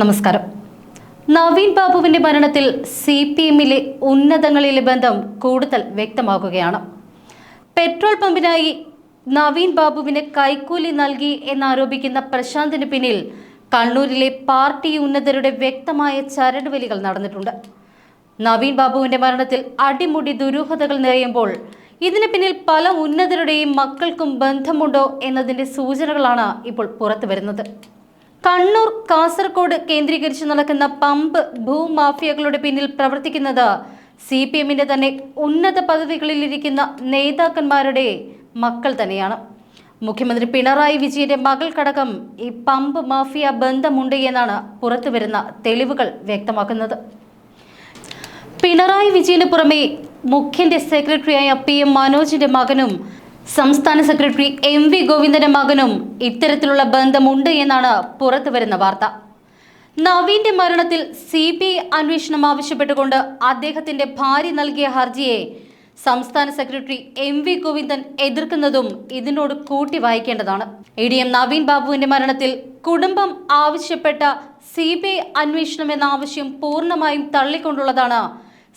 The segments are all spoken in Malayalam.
നമസ്കാരം. നവീൻ ബാബുവിന്റെ മരണത്തിൽ സി പി എമ്മിലെ ഉന്നതങ്ങളിലെ ബന്ധം കൂടുതൽ വ്യക്തമാകുകയാണ്. പെട്രോൾ പമ്പിനായി നവീൻ ബാബുവിന് കൈക്കൂലി നൽകി എന്നാരോപിക്കുന്ന പ്രശാന്തിന് പിന്നിൽ കണ്ണൂരിലെ പാർട്ടി ഉന്നതരുടെ വ്യക്തമായ ചരടുവലികൾ നടന്നിട്ടുണ്ട്. നവീൻ ബാബുവിന്റെ മരണത്തിൽ അടിമുടി ദുരൂഹതകൾ നിറയുമ്പോൾ ഇതിന് പിന്നിൽ പല ഉന്നതരുടെയും മക്കൾക്കും ബന്ധമുണ്ടോ എന്നതിന്റെ സൂചനകളാണ് ഇപ്പോൾ പുറത്തു വരുന്നത് കണ്ണൂർ കാസർഗോഡ് കേന്ദ്രീകരിച്ച് നടക്കുന്ന പമ്പ് ഭൂമാഫിയകളുടെ പിന്നിൽ പ്രവർത്തിക്കുന്നത് സി പി എമ്മിന്റെ തന്നെ ഉന്നത പദവികളിലിരിക്കുന്ന നേതാക്കന്മാരുടെ മക്കൾ തന്നെയാണ്. മുഖ്യമന്ത്രി പിണറായി വിജയന്റെ മകൾക്കടക്കം ഈ പമ്പ് മാഫിയ ബന്ധമുണ്ട് എന്നാണ് പുറത്തുവരുന്ന തെളിവുകൾ വ്യക്തമാക്കുന്നത്. പിണറായി വിജയന് പുറമെ മുഖ്യന്റെ സെക്രട്ടറിയായ പി എം മനോജിന്റെ മകനും സംസ്ഥാന സെക്രട്ടറി എം വി ഗോവിന്ദന്റെ മകനും ഇത്തരത്തിലുള്ള ബന്ധമുണ്ട് എന്നാണ് പുറത്തുവരുന്ന വാർത്ത. നവീന്റെ മരണത്തിൽ സി ബി ഐ അന്വേഷണം ആവശ്യപ്പെട്ടുകൊണ്ട് അദ്ദേഹത്തിന്റെ ഭാര്യ നൽകിയ ഹർജിയെ സംസ്ഥാന സെക്രട്ടറി എം വി ഗോവിന്ദൻ എതിർക്കുന്നതും ഇതിനോട് കൂട്ടി വായിക്കേണ്ടതാണ്. എ ഡി എം നവീൻ ബാബുവിന്റെ മരണത്തിൽ കുടുംബം ആവശ്യപ്പെട്ട സി ബി ഐ അന്വേഷണം എന്ന ആവശ്യം പൂർണമായും തള്ളിക്കൊണ്ടുള്ളതാണ്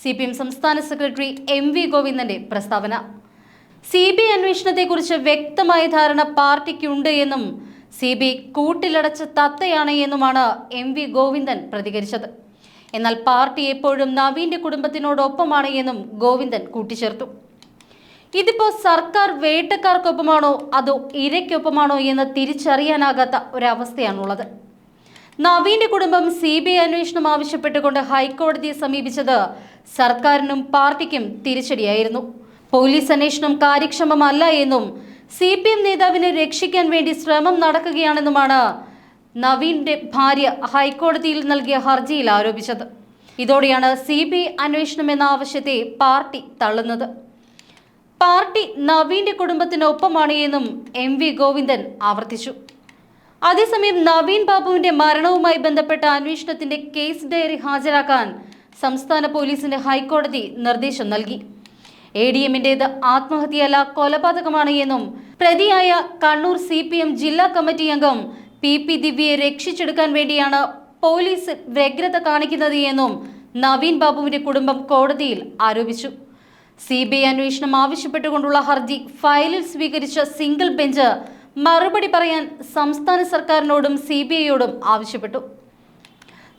സി പി എം സംസ്ഥാന സെക്രട്ടറി എം വി ഗോവിന്ദന്റെ പ്രസ്താവന. സി ബി ഐ അന്വേഷണത്തെക്കുറിച്ച് വ്യക്തമായ ധാരണ പാർട്ടിക്കുണ്ട് എന്നും സി ബി കൂട്ടിലടച്ച തത്തയാണ് എന്നുമാണ് എം വി ഗോവിന്ദൻ പ്രതികരിച്ചത്. എന്നാൽ പാർട്ടി എപ്പോഴും നവീന്റെ കുടുംബത്തിനോടൊപ്പമാണ് എന്നും ഗോവിന്ദൻ കൂട്ടിച്ചേർത്തു. ഇതിപ്പോ സർക്കാർ വേട്ടക്കാർക്കൊപ്പമാണോ അതോ ഇരയ്ക്കൊപ്പമാണോ എന്ന് തിരിച്ചറിയാനാകാത്ത ഒരവസ്ഥയാണുള്ളത്. നവീന്റെ കുടുംബം സി ബി ഐ അന്വേഷണം ആവശ്യപ്പെട്ടുകൊണ്ട് ഹൈക്കോടതിയെ സമീപിച്ചത് സർക്കാരിനും പാർട്ടിക്കും തിരിച്ചടിയായിരുന്നു. പോലീസ് അന്വേഷണം കാര്യക്ഷമമല്ല എന്നും സി പി എം നേതാവിനെ രക്ഷിക്കാൻ വേണ്ടി ശ്രമം നടക്കുകയാണെന്നുമാണ് നവീന്റെ ഭാര്യ ഹൈക്കോടതിയിൽ നൽകിയ ഹർജിയിൽ ആരോപിച്ചത്. ഇതോടെയാണ് സി ബി അന്വേഷണം എന്ന ആവശ്യത്തെ പാർട്ടി തള്ളുന്നത്. പാർട്ടി നവീന്റെ കുടുംബത്തിനൊപ്പമാണ് എന്നും എം വി ഗോവിന്ദൻ ആവർത്തിച്ചു. അതേസമയം നവീൻ ബാബുവിന്റെ മരണവുമായി ബന്ധപ്പെട്ട അന്വേഷണത്തിന്റെ കേസ് ഡയറി ഹാജരാക്കാൻ സംസ്ഥാന പോലീസിന് ഹൈക്കോടതി നിർദ്ദേശം നൽകി. എ ഡി എമ്മിന്റേത് ആത്മഹത്യയല്ല കൊലപാതകമാണ് എന്നും പ്രതിയായ കണ്ണൂർ സി പി എം ജില്ലാ കമ്മിറ്റി അംഗം പി പി ദിവ്യയെ രക്ഷിച്ചെടുക്കാൻ വേണ്ടിയാണ് പോലീസ് വ്യഗ്രത കാണിക്കുന്നത് എന്നും നവീൻ ബാബുവിന്റെ കുടുംബം കോടതിയിൽ ആരോപിച്ചു. സി ബി ഐ അന്വേഷണം ആവശ്യപ്പെട്ടുകൊണ്ടുള്ള ഹർജി ഫയലിൽ സ്വീകരിച്ച സിംഗിൾ ബെഞ്ച് മറുപടി പറയാൻ സംസ്ഥാന സർക്കാരിനോടും സി ബി ഐയോടും ആവശ്യപ്പെട്ടു.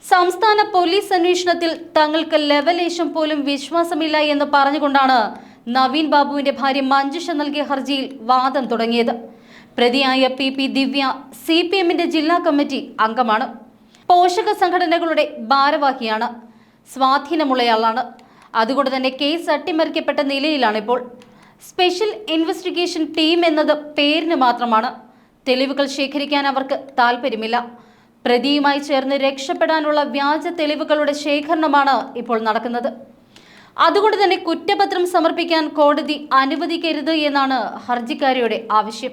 സംസ്ഥാന പോലീസ് അന്വേഷണത്തിൽ തങ്ങൾക്ക് ലെവലേശം പോലും വിശ്വാസമില്ല എന്ന് പറഞ്ഞുകൊണ്ടാണ് നവീൻ ബാബുവിന്റെ ഭാര്യ മഞ്ജുഷ നൽകിയ ഹർജിയിൽ വാദം തുടങ്ങിയത്. പ്രതിയായ P P Divya C P എമ്മിന്റെ ജില്ലാ കമ്മിറ്റി അംഗമാണ്. പോഷക സംഘടനകളുടെ ഭാരവാഹിയാണ്. സ്വാധീനമുള്ളയാളാണ്. അതുകൊണ്ട് തന്നെ കേസ് അട്ടിമറിക്കപ്പെട്ട നിലയിലാണിപ്പോൾ. സ്പെഷ്യൽ ഇൻവെസ്റ്റിഗേഷൻ ടീം എന്നത് പേരിന് മാത്രമാണ്. തെളിവുകൾ ശേഖരിക്കാൻ അവർക്ക് താല്പര്യമില്ല പ്രതിയുമായി ചേർന്ന് രക്ഷപ്പെടാനുള്ള വ്യാജ തെളിവുകളുടെ ശേഖരണമാണ് ഇപ്പോൾ നടക്കുന്നത്. അതുകൊണ്ട് തന്നെ കുറ്റപത്രം സമർപ്പിക്കാൻ കോടതി അനുവദിക്കരുത് എന്നാണ് ഹർജിക്കാരിയുടെ ആവശ്യം.